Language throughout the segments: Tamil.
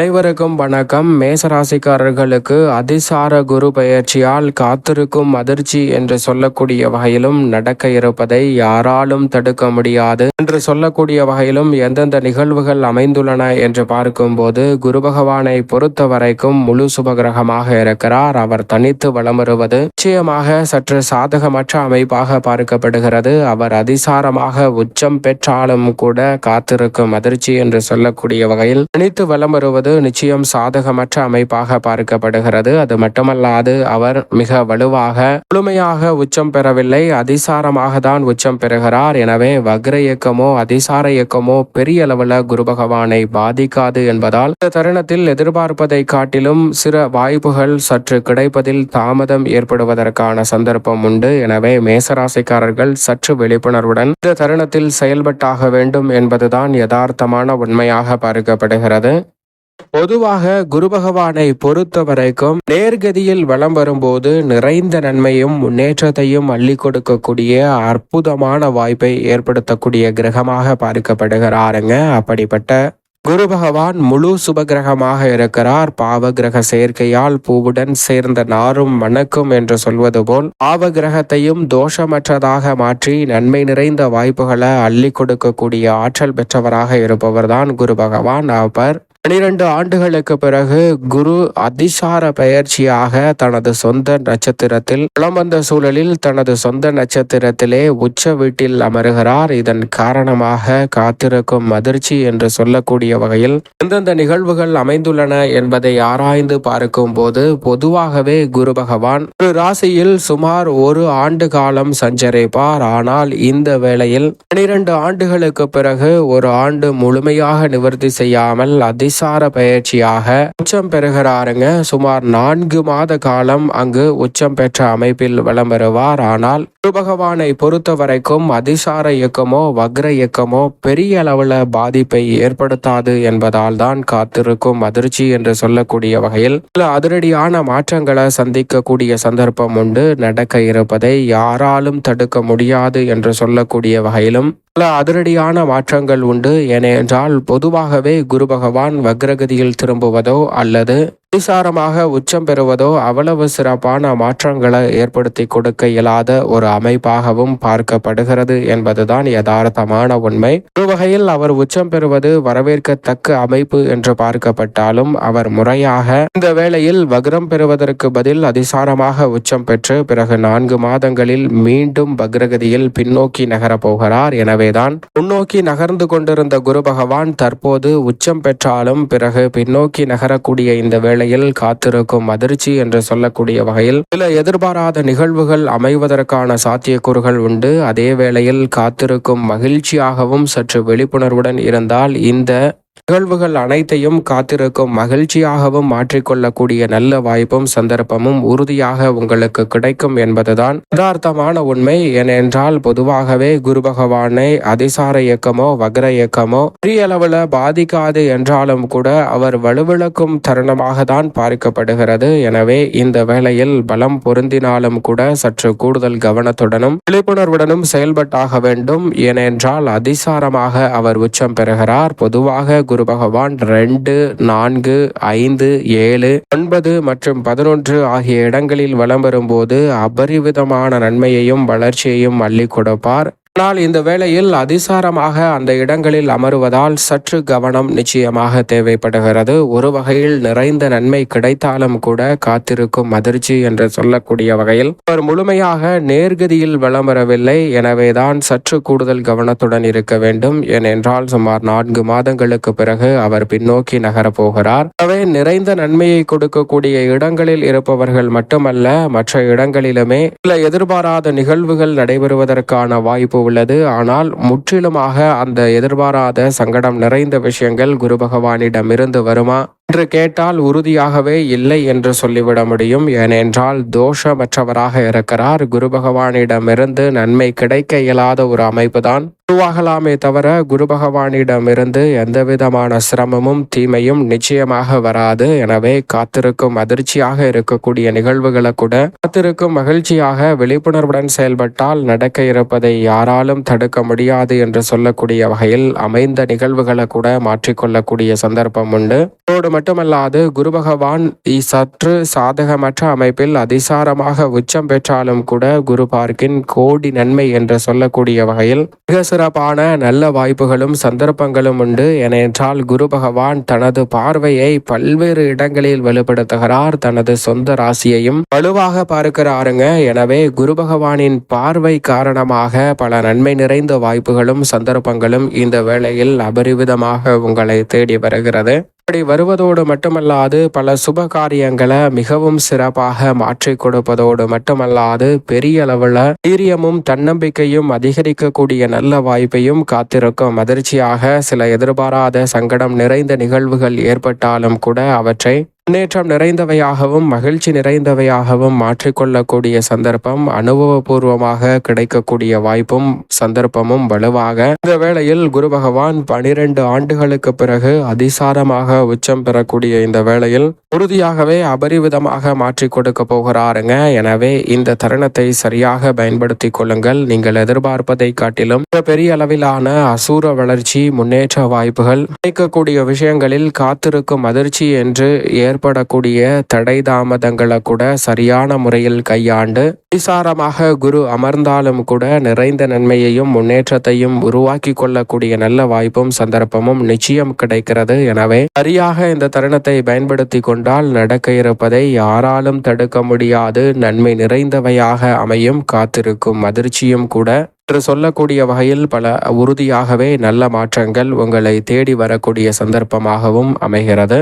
அனைவருக்கும் வணக்கம். மேசராசிக்காரர்களுக்கு அதிசார குரு பயிற்சியால் காத்திருக்கும் அதிர்ச்சி என்று சொல்லக்கூடிய வகையிலும் நடக்க இருப்பதை யாராலும் தடுக்க முடியாது. என்று சொல்லக்கூடிய வகையிலும் எந்தெந்த நிகழ்வுகள் அமைந்துள்ளன என்று பார்க்கும்போது குரு பகவானை பொறுத்த வரைக்கும் முழு சுபகிரகமாக இருக்கிறார். அவர் தனித்து வளம் வருவது நிச்சயமாக சற்று சாதகமற்ற அமைப்பாக பார்க்கப்படுகிறது. அவர் அதிசாரமாக உச்சம் பெற்றாலும் கூட காத்திருக்கும் அதிர்ச்சி என்று சொல்லக்கூடிய வகையில் தனித்து வளம் வருவது நிச்சயம் சாதகமற்ற அமைப்பாக பார்க்கப்படுகிறது. அது மட்டுமல்லாது அவர் மிக வலுவாக முழுமையாக உச்சம் பெறவில்லை. அதிசாரமாக தான் உச்சம் பெறுகிறார். எனவே வக்ர இயக்கமோ அதிசார இயக்கமோ பெரிய அளவில் குரு பகவானை பாதிக்காது என்பதால் இந்த தருணத்தில் எதிர்பார்ப்பதை காட்டிலும் சில வாய்ப்புகள் சற்று கிடைப்பதில் தாமதம் ஏற்படுவதற்கான சந்தர்ப்பம் உண்டு. எனவே மேசராசிக்காரர்கள் சற்று விழிப்புணர்வுடன் இந்த தருணத்தில் செயல்பட்டாக வேண்டும் என்பதுதான் யதார்த்தமான உண்மையாக பார்க்கப்படுகிறது. பொதுவாக குரு பகவானை பொறுத்த வரைக்கும் நேர்கதியில் வலம் வரும்போது நிறைந்த நன்மையும் முன்னேற்றத்தையும் அள்ளி கொடுக்கக்கூடிய அற்புதமான வாய்ப்பை ஏற்படுத்தக்கூடிய கிரகமாக பார்க்கப்படுகிறாருங்க. அப்படிப்பட்ட குரு பகவான் முழு சுபகிரகமாக இருக்கிறார். பாவ கிரக சேர்க்கையால் பூவுடன் சேர்ந்த நாரும் மணக்கும் என்று சொல்வது போல் பாவ கிரகத்தையும் தோஷமற்றதாக மாற்றி நன்மை நிறைந்த வாய்ப்புகளை அள்ளி கொடுக்கக்கூடிய ஆற்றல் பெற்றவராக இருப்பவர்தான் குரு பகவான் அவர் பனிரெண்டு ஆண்டுகளுக்கு பிறகு குரு அதிசார பயிற்சியாக தனது சொந்த நட்சத்திரத்தில் வலம் சூழலில் தனது சொந்த நட்சத்திரத்திலே உச்ச வீட்டில் அமருகிறார். இதன் காரணமாக காத்திருக்கும் அதிர்ச்சி என்று சொல்லக்கூடிய வகையில் எந்தெந்த நிகழ்வுகள் அமைந்துள்ளன என்பதை ஆராய்ந்து பார்க்கும் போது பொதுவாகவே குரு பகவான் ஒரு ராசியில் சுமார் ஒரு ஆண்டு காலம் சஞ்சரிப்பார். ஆனால் இந்த வேளையில் பனிரெண்டு ஆண்டுகளுக்கு பிறகு ஒரு ஆண்டு முழுமையாக நிவர்த்தி செய்யாமல் அதி மின்சார பயிற்சியாக உச்சம் பெறுகிறாருங்க. சுமார் நான்கு மாத காலம் அங்கு உச்சம் பெற்ற அமைப்பில் வலம் பெறுவார். ஆனால் குரு பகவானை பொறுத்த வரைக்கும் அதிசார இயக்கமோ வக்ர இயக்கமோ பெரிய அளவுல பாதிப்பை ஏற்படுத்தாது என்பதால் தான் காத்திருக்கும் அதிர்ச்சி என்று சொல்லக்கூடிய வகையில் சில அதிரடியான மாற்றங்களை சந்திக்கக்கூடிய சந்தர்ப்பம் உண்டு. நடக்க இருப்பதை யாராலும் தடுக்க முடியாது என்று சொல்லக்கூடிய வகையிலும் பல அதிரடியான மாற்றங்கள் உண்டு. ஏனென்றால் பொதுவாகவே குரு பகவான் வக்ரகதியில் திரும்புவதோ அல்லது அதிசாரமாக உச்சம் பெறுவதோ அவ்வளவு சிறப்பான மாற்றங்களை ஏற்படுத்தி கொடுக்க இயலாத ஒரு அமைப்பாகவும் பார்க்கப்படுகிறது என்பதுதான் யதார்த்தமான உண்மை. ஒரு வகையில் அவர் உச்சம் பெறுவது வரவேற்கத்தக்க அமைப்பு என்று பார்க்கப்பட்டாலும் அவர் முறையாக இந்த வேளையில் வக்ரம் பெறுவதற்கு பதில் அதிசாரமாக உச்சம் பெற்று பிறகு நான்கு மாதங்களில் மீண்டும் வக்ரகதியில் பின்னோக்கி நகரப் போகிறார். எனவேதான் முன்னோக்கி நகர்ந்து கொண்டிருந்த குரு பகவான் தற்போது உச்சம் பெற்றாலும் பிறகு பின்னோக்கி நகரக்கூடிய இந்த வேளை வேளையில் காத்திருக்கும் அதிர்ச்சி என்று சொல்லக்கூடிய வகையில் சில எதிர்பாராத நிகழ்வுகள் அமைவதற்கான சாத்தியக்கூறுகள் உண்டு. அதே வேளையில் காத்திருக்கும் மகிழ்ச்சியாகவும் சற்று விழிப்புணர்வுடன் இருந்தால் இந்த நிகழ்வுகள் அனைத்தையும் காத்திருக்கும் மகிழ்ச்சியாகவும் மாற்றிக்கொள்ளக்கூடிய நல்ல வாய்ப்பும் சந்தர்ப்பமும் உறுதியாக உங்களுக்கு கிடைக்கும் என்பதுதான் யதார்த்தமான உண்மை. ஏனென்றால் பொதுவாகவே குரு பகவானை அதிசார இயக்கமோ வக்ர இயக்கமோ பெரிய அளவுல பாதிக்காது என்றாலும் கூட அவர் வலுவிழக்கும் தருணமாக தான் பார்க்கப்படுகிறது. எனவே இந்த வேளையில் பலம் பொருந்தினாலும் கூட சற்று கூடுதல் கவனத்துடனும் விழிப்புணர்வுடனும் செயல்பட்டாக வேண்டும். ஏனென்றால் அதிசாரமாக அவர் உச்சம் பெறுகிறார். பொதுவாக குரு பகவான் ரெண்டு நான்கு ஐந்து ஏழு ஒன்பது மற்றும் பதினொன்று ஆகிய இடங்களில் வலம் வரும்போது அபரிவிதமான நன்மையையும் வளர்ச்சியையும் அள்ளி கொடுப்பார். ஆனால் இந்த வேளையில் அதிசாரமாக அந்த இடங்களில் அமருவதால் சற்று கவனம் நிச்சயமாக தேவைப்படுகிறது. ஒரு வகையில் நிறைந்த நன்மை கிடைத்தாலும் கூட காத்திருக்கும் அதிர்ச்சி என்று சொல்லக்கூடிய வகையில் அவர் முழுமையாக நேர்கதியில் வளம் வரவில்லை எனவேதான் சற்று கூடுதல் கவனத்துடன் இருக்க வேண்டும். ஏனென்றால் சுமார் நான்கு மாதங்களுக்கு பிறகு அவர் பின்னோக்கி நகரப் போகிறார். எனவே நிறைந்த நன்மையை கொடுக்கக்கூடிய இடங்களில் இருப்பவர்கள் மட்டுமல்ல மற்ற இடங்களிலுமே சில எதிர்பாராத நிகழ்வுகள் நடைபெறுவதற்கான வாய்ப்பு உள்ளது. ஆனால் முற்றிலுமாக அந்த எதிர்பாராத சங்கடம் நிறைந்த விஷயங்கள் குரு பகவானிடமிருந்து வருமா? என்று கேட்டால் உறுதியாகவே இல்லை என்று சொல்லிவிட முடியும். ஏனென்றால் தோஷமற்றவராக இருக்கிறார். குரு பகவானிடமிருந்து நன்மை கிடைக்க இயலாத ஒரு அமைப்பு தான் உருவாகலாமே தவிர குரு பகவானிடமிருந்து எந்த விதமான சிரமமும் தீமையும் நிச்சயமாக வராது. எனவே காத்திருக்கும் அதிர்ச்சியாக இருக்கக்கூடிய நிகழ்வுகளை கூட காத்திருக்கும் மகிழ்ச்சியாக விழிப்புணர்வுடன் செயல்பட்டால் நடக்க இருப்பதை யாராலும் தடுக்க முடியாது என்று சொல்லக்கூடிய வகையில் அமைந்த நிகழ்வுகளை கூட மாற்றிக்கொள்ளக்கூடிய சந்தர்ப்பம் உண்டு. மட்டுமல்லாது குரு பகவான் சற்று சாதகமற்ற அமைப்பில் அதிசாரமாக உச்சம் பெற்றாலும் கூட குரு பார்க்கின் கோடி நன்மை என்று சொல்லக்கூடிய வகையில் மிக சிறப்பான நல்ல வாய்ப்புகளும் சந்தர்ப்பங்களும் உண்டு. ஏனென்றால் குரு பகவான் தனது பார்வையை பல்வேறு இடங்களில் வலுப்படுத்துகிறார் தனது சொந்த ராசியையும் வலுவாக பார்க்கிறாருங்க. எனவே குரு பகவானின் பார்வை காரணமாக பல நன்மை நிறைந்த வாய்ப்புகளும் சந்தர்ப்பங்களும் இந்த வேளையில் அபரிவிதமாக உங்களை தேடி வருகிறது. அப்படி வருவதோடு மட்டுமல்லாது பல சுப காரியங்களை மிகவும் சிறப்பாக மாற்றி கொடுப்பதோடு மட்டுமல்லாது பெரிய அளவில் வீரியமும் தன்னம்பிக்கையும் அதிகரிக்கக்கூடிய நல்ல வாய்ப்பையும் காத்திருக்கும். அதிர்ச்சியாக சில எதிர்பாராத சங்கடம் நிறைந்த நிகழ்வுகள் ஏற்பட்டாலும் கூட அவற்றை முன்னேற்றம் நிறைந்தவையாகவும் மகிழ்ச்சி நிறைந்தவையாகவும் மாற்றிக்கொள்ளக்கூடிய சந்தர்ப்பம் அனுபவபூர்வமாக கிடைக்கக்கூடிய வாய்ப்பும் சந்தர்ப்பமும் வலுவாக. இந்த வேளையில் குரு பகவான் பனிரெண்டு ஆண்டுகளுக்கு பிறகு அதிசாரமாக உச்சம் பெறக்கூடிய இந்த வேளையில் உறுதியாகவே அபரிவிதமாக மாற்றி கொடுக்க போகிறாருங்க. எனவே இந்த தருணத்தை சரியாக பயன்படுத்தி கொள்ளுங்கள். நீங்கள் எதிர்பார்ப்பதை காட்டிலும் மிக பெரிய அளவிலான அசூர வளர்ச்சி முன்னேற்ற வாய்ப்புகள் கிடைக்கக்கூடிய விஷயங்களில் காத்திருக்கும் அதிர்ச்சி என்று ஏற்படக்கூடிய தடை தாமதங்களை கூட சரியான முறையில் கையாண்டு விசாரமாக குரு அமர்ந்தாலும் கூட நிறைந்த நன்மையையும் முன்னேற்றத்தையும் உருவாக்கி கொள்ளக்கூடிய நல்ல வாய்ப்பும் சந்தர்ப்பமும் நிச்சயம் கிடைக்கிறது. எனவே சரியாக இந்த தருணத்தை பயன்படுத்தி கொண்டு கொண்டால் நடக்க இருப்பதை யாராலும் தடுக்க முடியாது. நன்மை நிறைந்தவையாக அமையும் காத்திருக்கும் அதிர்ச்சியும் கூட. என்று சொல்லக்கூடிய வகையில் பல உறுதியாகவே நல்ல மாற்றங்கள் உங்களை தேடி வரக்கூடிய சந்தர்ப்பமாகவும் அமைகிறது.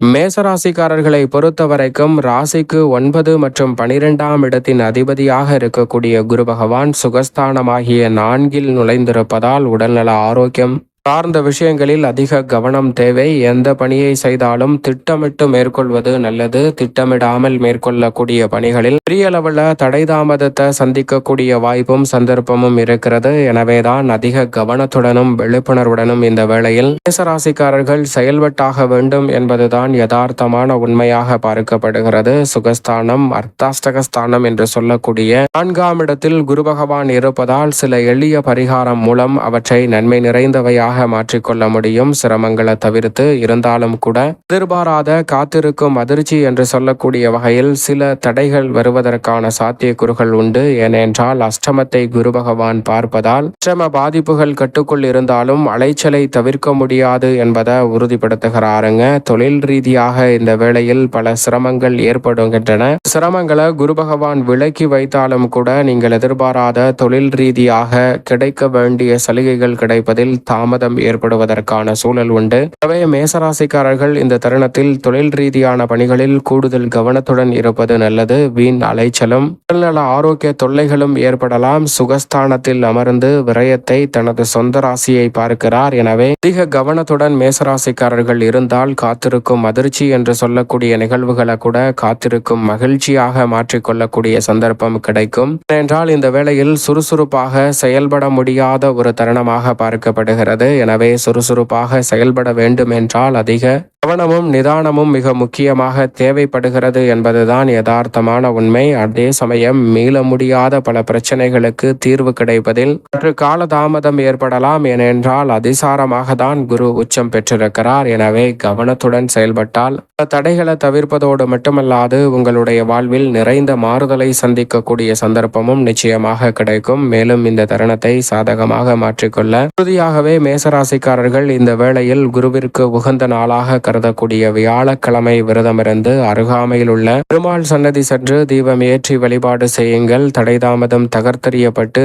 மேசராசிக்காரர்களை பொறுத்த வரைக்கும் ராசிக்கு ஒன்பது மற்றும் பனிரெண்டாம் இடத்தின் அதிபதியாக இருக்கக்கூடிய குரு பகவான் சுகஸ்தானமாகிய நான்கில் நுழைந்திருப்பதால் உடல்நல ஆரோக்கியம் சார்ந்த விஷயங்களில் அதிக கவனம் தேவை. எந்த பணியை செய்தாலும் திட்டமிட்டு மேற்கொள்வது நல்லது. திட்டமிடாமல் மேற்கொள்ளக்கூடிய பணிகளில் பெரிய அளவில் தடை தாமதத்தை சந்திக்கக்கூடிய வாய்ப்பும் சந்தர்ப்பமும் இருக்கிறது. எனவேதான் அதிக கவனத்துடனும் விழிப்புணர்வுடனும் இந்த வேளையில் மேசராசிக்காரர்கள் செயல்பட்டாக வேண்டும் என்பதுதான் யதார்த்தமான உண்மையாக பார்க்கப்படுகிறது. சுகஸ்தானம் அர்த்தாஷ்டகஸ்தானம் என்று சொல்லக்கூடிய நான்காம் இடத்தில் குரு பகவான் இருப்பதால் சில எளிய பரிகாரம் மூலம் அவற்றை நன்மை நிறைந்தவையாக மாற்றிக்கொள்ள முடியும் சிரமங்களை தவிர்த்து இருந்தாலும் கூட எதிர்பாராத காத்திருக்கும் அதிர்ச்சி என்று சொல்லக்கூடிய வகையில் சில தடைகள் வருவதற்கான சாத்தியக்கூறுகள் உண்டு. ஏனென்றால் அஷ்டமத்தை குரு பகவான் பார்ப்பதால் அஷ்டம பாதிப்புகள் கட்டுக்குள் இருந்தாலும் அலைச்சலை தவிர்க்க முடியாது என்பதை உறுதிப்படுத்துகிறாருங்க. தொழில் ரீதியாக இந்த வேளையில் பல சிரமங்கள் ஏற்படுகின்றன. சிரமங்களை குரு பகவான் விலக்கி வைத்தாலும் கூட நீங்கள் எதிர்பாராத தொழில் ரீதியாக கிடைக்க வேண்டிய சலுகைகள் கிடைப்பதில் தாமதம் ஏற்படுவதற்கான சூழல் உண்டு. எனவே மேசராசிக்காரர்கள் இந்த தருணத்தில் தொழில் ரீதியான பணிகளில் கூடுதல் கவனத்துடன் இருப்பது நல்லது. வீண் அலைச்சலும் உடல்நல ஆரோக்கிய தொல்லைகளும் ஏற்படலாம். சுகஸ்தானத்தில் அமர்ந்து விரயத்தை தனது சொந்த ராசியை பார்க்கிறார். எனவே அதிக கவனத்துடன் மேசராசிக்காரர்கள் இருந்தால் காத்திருக்கும் அதிர்ச்சி என்று சொல்லக்கூடிய நிகழ்வுகளை கூட காத்திருக்கும் மகிழ்ச்சியாக மாற்றிக்கொள்ளக்கூடிய சந்தர்ப்பம் கிடைக்கும். ஏனென்றால் இந்த வேளையில் சுறுசுறுப்பாக செயல்பட முடியாத ஒரு தருணமாக பார்க்கப்படுகிறது. எனவே சுறுசுறுப்பாக செயல்பட வேண்டும் என்றால் அதிக கவனமும் நிதானமும் மிக முக்கியமாக தேவைப்படுகிறது என்பதுதான் யதார்த்தமான உண்மை. அதே சமயம் மீள முடியாத பல பிரச்சனைகளுக்கு தீர்வு கிடைப்பதில் சற்று காலதாமதம் ஏற்படலாம். ஏனென்றால் அதிசாரமாக தான் குரு உச்சம் பெற்றிருக்கிறார். எனவே கவனத்துடன் செயல்பட்டால் தடைகளை தவிர்ப்பதோடு மட்டுமல்லாது உங்களுடைய வாழ்வில் நிறைந்த மாறுதலை சந்திக்கக்கூடிய சந்தர்ப்பமும் நிச்சயமாக கிடைக்கும். மேலும் இந்த தருணத்தை சாதகமாக மாற்றிக்கொள்ள உறுதியாகவே மேசராசிக்காரர்கள் இந்த வேளையில் குருவிற்கு உகந்த நாளாக கருதக்கூடிய வியாழக்கிழமை விரதமிருந்து அருகாமையில் உள்ள பெருமாள் சன்னதி சென்று தீபம் ஏற்றி வழிபாடு செய்யுங்கள். தடை தாமதம்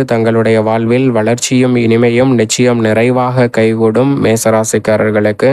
தங்களுடைய வாழ்வில் வளர்ச்சியும் இனிமையும் நிச்சயம் நிறைவாக கைகூடும் மேசராசிக்காரர்களுக்கு.